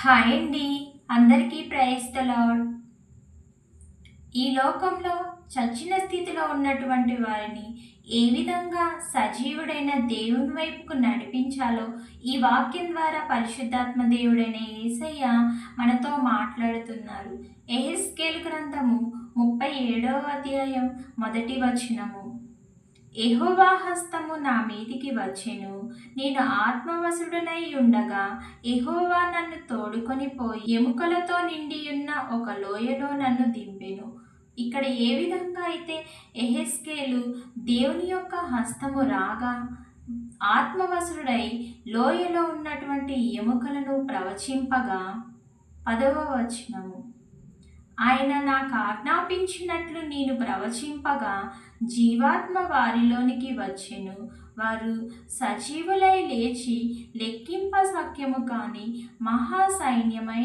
Hi అండి. అందరికీ ప్రయస్తలాడ్ ఈ లోకంలో చచ్చిన స్థితిలో ఉన్నటువంటి వారిని ఏ విధంగా సజీవుడైన దేవుని వైపుకు నడిపించాలో ఈ వాక్యం ద్వారా పరిశుద్ధాత్మ దేవుడైన ఏసయ్య మనతో మాట్లాడుతున్నారు. ఎహెస్కేల్ గ్రంథము ముప్పై ఏడవ అధ్యాయం మొదటి వచనము. ఎహోవా హస్తము నా మీదికి వచ్చెను. నేను ఆత్మవసుడునై ఉండగా ఎహోవా నన్ను తోడుకొని పోయి ఎముకలతో నిండి ఉన్న ఒక లోయలో నన్ను దింపెను. ఇక్కడ ఏ విధంగా అయితే ఎహెస్కేలు దేవుని యొక్క హస్తము రాగా ఆత్మవసుడై లోయలో ఉన్నటువంటి ఎముకలను ప్రవచింపగా పదవ వచనము. ఆయన నాకు ఆజ్ఞాపించినట్లు నేను ప్రవచింపగా జీవాత్మ వారిలోనికి వచ్చెను. వారు సజీవులై లేచి లెక్కింప సఖ్యము కాని మహా సైన్యమై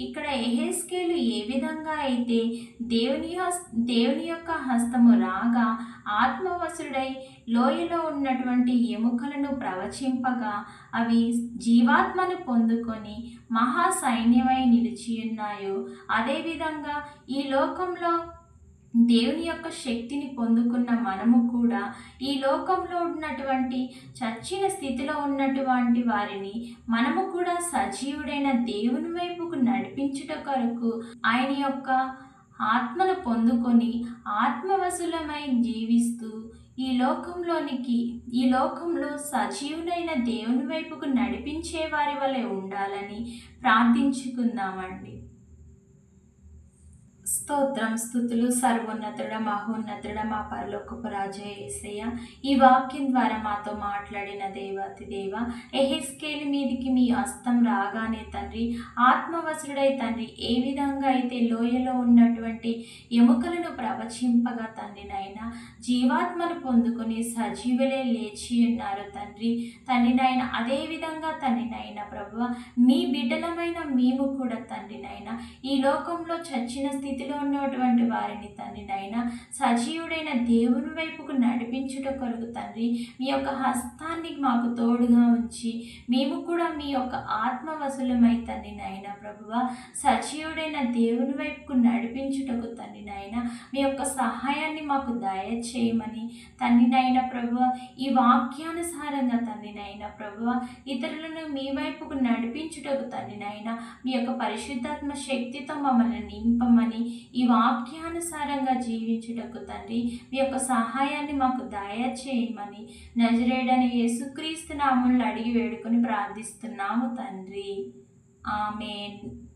ఇక్కడ ఎహెస్కేలు ఏ విధంగా అయితే దేవుని దేవుని యొక్క హస్తము రాగా ఆత్మవసుడై లోయలో ఉన్నటువంటి ఎముకలను ప్రవచింపగా అవి జీవాత్మను పొందుకొని మహా సైన్యమై నిలిచి ఉన్నాయో అదేవిధంగా ఈ లోకంలో దేవుని యొక్క శక్తిని పొందుకున్న మనము కూడా ఈ లోకంలో ఉన్నటువంటి చచ్చిన స్థితిలో ఉన్నటువంటి వారిని మనము కూడా సజీవుడైన దేవుని వైపుకు నడిపించుట కొరకు ఆయన యొక్క ఆత్మను పొందుకొని ఆత్మవశులమై జీవిస్తూ ఈ లోకంలోనికి ఈ లోకంలో సజీవుడైన దేవుని వైపుకు నడిపించే వారి వలె ఉండాలని ప్రార్థించుకుందామండి. స్తోత్రం స్థుతులు సర్వోన్నతుడ మహోన్నతుడ మా పరలోకపు రాజా ఏసయ్య. ఈ వాక్యం ద్వారా మాతో మాట్లాడిన దేవతి దేవ ఎహెస్కేల్ మీదికి మీ హస్తం రాగానే తండ్రి ఆత్మవసుడై తండ్రి ఏ విధంగా అయితే లోయలో ఉన్నటువంటి ఎముకలను ప్రవచింపగా తండ్రి నాయన జీవాత్మను పొందుకుని సజీవులే లేచి ఉన్నారు తండ్రి. తండ్రి నాయన అదేవిధంగా తండ్రి నాయన ప్రభు మీ బిడ్డలమైన మేము కూడా తండ్రి నాయన ఈ లోకంలో చచ్చిన స్థితిలో ఉన్నటువంటి వారిని తండ్రి నాయన సజీవుడైన దేవుని వైపుకు నడిపించుట కొరకు తండ్రి మీ యొక్క హస్తాన్ని మాకు తోడుగా ఉంచి మేము కూడా మీ యొక్క ఆత్మవశులమై తండ్రి నాయన ప్రభువ సజీవుడైన దేవుని వైపుకు నడిపించుటకు తండ్రి నాయన మీ యొక్క సహాయాన్ని మాకు దయచేయమని తండ్రి నాయన ప్రభువ ఈ వాక్యానుసారంగా తండ్రి నాయన ప్రభువ ఇతరులను మీ వైపుకు నడిపించుటకు తండ్రి నాయన మీ యొక్క పరిశుద్ధాత్మ శక్తితో మమ్మల్ని నింపమని ఈ వాక్యానుసారంగా జీవించుటకు తండ్రి మీ యొక్క సహాయాన్ని మాకు దయచేయమని నజరేడని యేసుక్రీస్తు నామంలో అడిగి వేడుకొని ప్రార్థిస్తున్నాము తండ్రి. ఆమెన్.